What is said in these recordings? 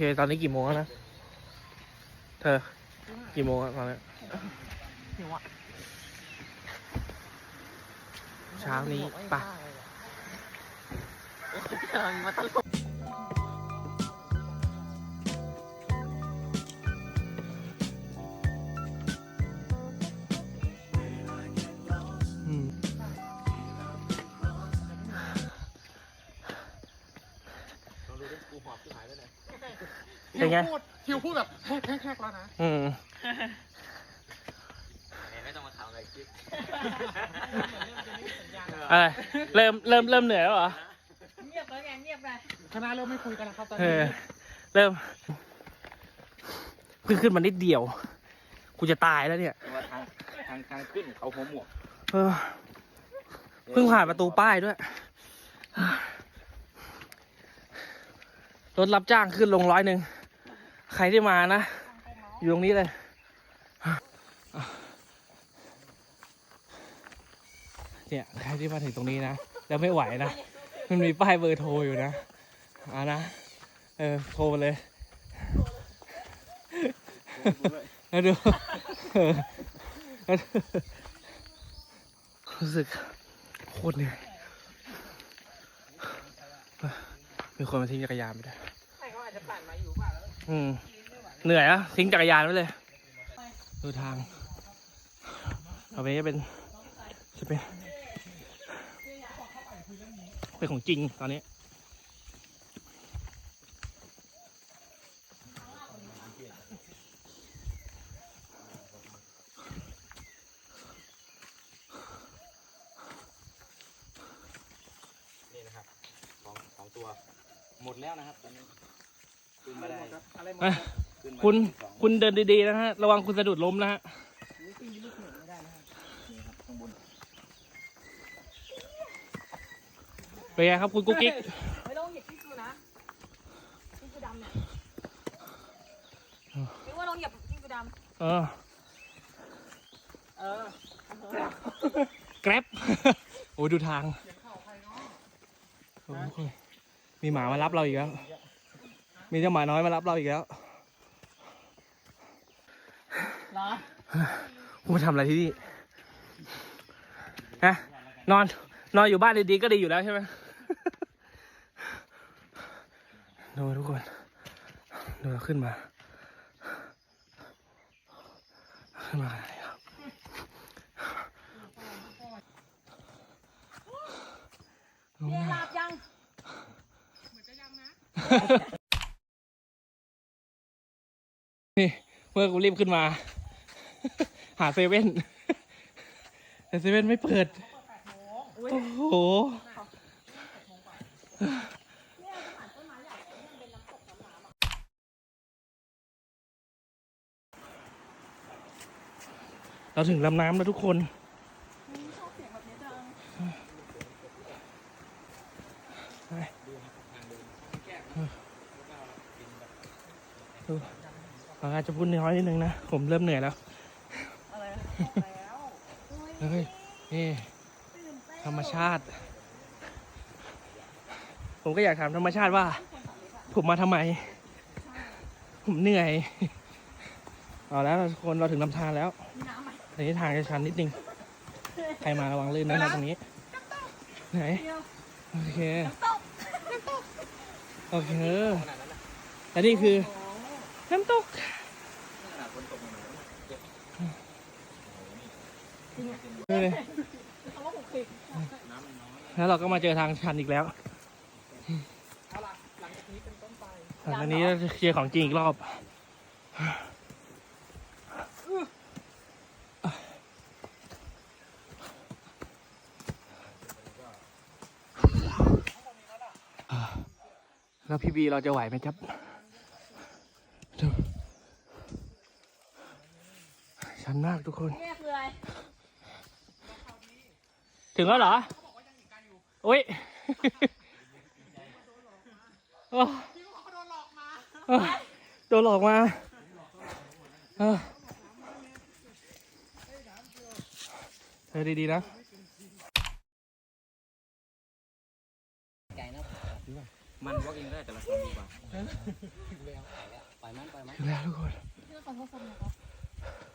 เค ตอนนี้กี่โมงแล้วนะ เธอ กี่โมงอะตอนนี้หิวอะเช้านี้ไปะเดินมาตลก เป็นไง พูดฮิวพูดแบบแฮกๆแล้วนะ อืมไม่ต้องมาทำอะไรคิด อะไร เริ่มเริ่มเริ่มเหนื่อยแล้วเหรอ เงียบแล้วไงเงียบไป คณะเริ่มไม่คุยกันแล้วครับตอนเอนี้อ เริ่มเพิ่งขึ้นมานิดเดียว กูจะตายแล้วเนี่ย ว่าทางทางทางขึ้นเขาหัวหมวกเออเพิ่งผ่านประตูป้ายด้วย รถรับจ้างขึ้นลงร้อยหนึ่ง ใครที่มานะ อยู่ตรงนี้เลย เนี่ย ใครที่มาถึงตรงนี้นะ แล้วไม่ไหวนะ มันมีป้ายเบอร์โทรอยู่นะเอานะ เออ โทรมาเลยแล้วดูเออแล้วดูรู้สึกโคตรเหนื่อยมีคนมาทิ้งจักรยานไปด้วย อืม เหนื่อยอะทิ้งจักรยานไว้เลย ดูทางเอาไปจะเป็นจะเป็นเป็นของจริงตอนนี้นี่นะครับสองสองตัว หมดแล้วนะครับตอนนี้ อะไรหมดอะขึ้นมาคุณได้สองคุณเดินดีๆนะฮะ ระวังคุณสะดุดล้มนะฮะนี่ครับข้างบนเป็นไงครับคุณกุ๊กกิ๊กไม่ต้องหยิบที่กูนะที่กูดำเนี่ยหรือว่าลองหยิบที่กูดเออำเออแกร็บโอ้ยดูทางโอ้ยมีหมามารับเราอีกแล้ว มีเจ้าหมาน้อยมารับเราอีกแล้วเหรอคุณมาทำอะไรที่นี่ฮะนอน นอนอยู่บ้านดีๆก็ดีอยู่แล้วใช่ไหมดูทุกคนดูเราขึ้นมาขึ้นมาขนาดนี้ครับเรียนหลับยังนี่ เมื่อกูรีบขึ้นมา หาเซเว่นแต่เซเว่นไม่เปิด โอ้โหเราถึงลำน้ำแล้วทุกคนดู เราอาจจะพูดน้อยนิดนึงนะ ผมเริ่มเหนื่อยแล้ว อะไรนะแล้วเฮ้ยนี่ธรรมชาติ ผมก็อยากถามธรรมชาติว่า ผมมาทำไม ผมเหนื่อย เอาแล้วทุกคนเราถึงลำธารแล้วมีน้ำไหมอันนี้ทางจะชันนิดนึง ใครมาระวังลื่นนะครับตรงนี้ ไหนเดียวโอเคตกโอเค และนี่คือ น้ำตกนาดฝนตกมาเลยแล้วเราก็มาเจอทางชันอีกแล้วหลังจากนี้เป็นต้นไปหลังนี้เราจะเคลียร์ของจริงอีกรอบ แล้วพี่บีเราจะไหวไหมครับ ชันมากทุกคน เนี่ยคืออะไรถึงแล้วเหรอโอ้ยโอ้เออโดนหลอกมาเออเธอดีๆนะไกลนะมันวอล์กอินได้แต่ละคนดีกว่า ถึงแล้วไปมั้ยไปมั้ยถึงแล้วทุกคนเรื่องขอโทษสำหรับเขาไปถึงสักตีห้าครึ่ง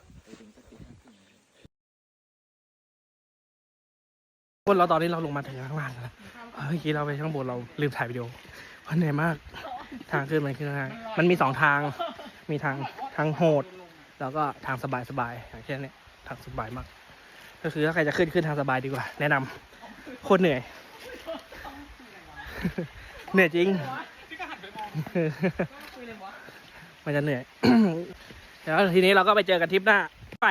คนเราตอนนี้เราลงมาถึงข้างล่างแล้วเมื่อกี้เราไปข้างบนเราลืมถ่ายวิดีโอเพราะเหนื่อยมาก ทางขึ้นมันขึ้นทางมันมีสองทาง มีทางทางโหด แล้วก็ทางสบายสบายอย่างเช่นเนี้ยทางสบายมาก ก็คือถ้าใครจะขึ้นขึ้นทางสบายดีกว่า แนะนำโคตรเหนื่อย เหนื่อยจริง มันจะเหนื่อย เดี๋ยวทีนี้เราก็ไปเจอกันทริปหน้าไป